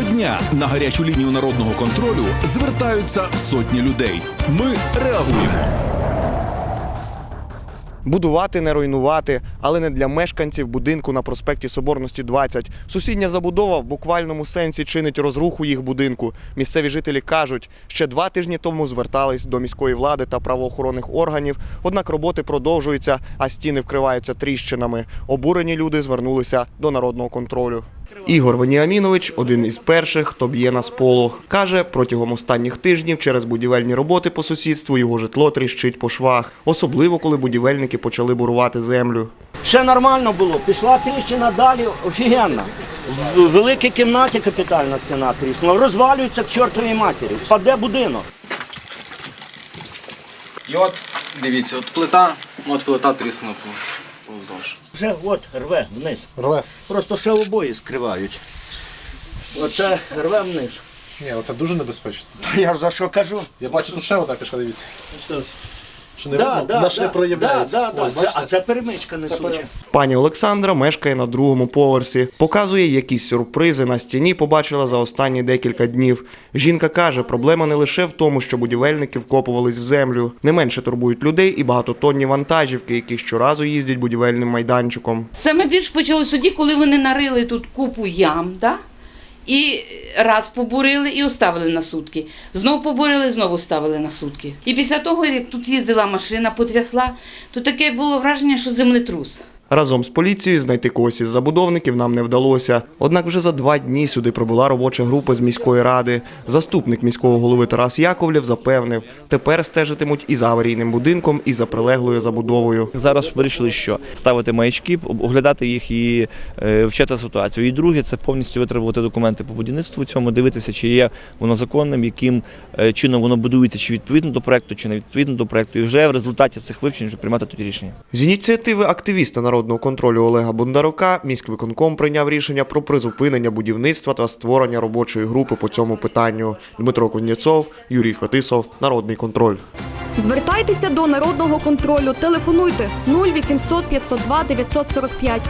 Щодня на гарячу лінію народного контролю звертаються сотні людей. Ми реагуємо. Будувати, не руйнувати, але не для мешканців будинку на проспекті Соборності 20. Сусідня забудова в буквальному сенсі чинить розруху їх будинку. Місцеві жителі кажуть, ще два тижні тому звертались до міської влади та правоохоронних органів. Однак роботи продовжуються, а стіни вкриваються тріщинами. Обурені люди звернулися до народного контролю. Ігор Веніамінович один із перших, хто б'є на сполох. Каже, протягом останніх тижнів через будівельні роботи по сусідству його житло тріщить по швах, особливо коли будівельники почали бурувати землю. Ще нормально було, пішла тріщина далі, офігенно. В великій кімнаті капітальна стіна тріснула, розвалюється к чортовій матері, впаде будинок. І от дивіться, от плита, от плита тріснула по- повздовж. Вже от рве вниз. Рве. Просто ще обої скривають. Оце рве вниз. Ні, оце дуже небезпечно. Я ж за що кажу? Я бачу тут ще одна що дивіться. Ось, Що не Да, видно, да, вона ж не проявляється. да, да, Ось, да. бачите? Це- А це перемичка несуча. Пані Олександра мешкає на другому поверсі. Показує, які сюрпризи на стіні побачила за останні декілька днів. Жінка каже, проблема не лише в тому, що будівельники вкопувались в землю. Не менше турбують людей і багатотонні вантажівки, які щоразу їздять будівельним майданчиком. Саме більш почалось тоді, коли вони нарили тут купу ям, да? І раз побурили і оставили на сутки. Знову побурили, знову ставили на сутки. І після того, як тут їздила машина, потрясла, то таке було враження, що землетрус. Разом з поліцією знайти когось із забудовників нам не вдалося. Однак вже за два дні сюди прибула робоча група з міської ради. Заступник міського голови Тарас Яковлєв запевнив, тепер стежитимуть і за аварійним будинком, і за прилеглою забудовою. Зараз вирішили, що ставити маячки, оглядати їх і е, вчати ситуацію. І друге, це повністю витребувати документи по будівництву цьому, дивитися, чи є воно законним, яким е, чином воно будується, чи відповідно до проекту, чи не відповідно до проекту. І вже в результаті цих вивчень вже приймати тоді рішення. З ініціативи активіста народного контролю Олега Бондарука міськвиконком прийняв рішення про призупинення будівництва та створення робочої групи по цьому питанню. Дмитро Кузнєцов, Юрій Фетисов, Народний контроль. Звертайтеся до народного контролю. Телефонуйте 0800 502 945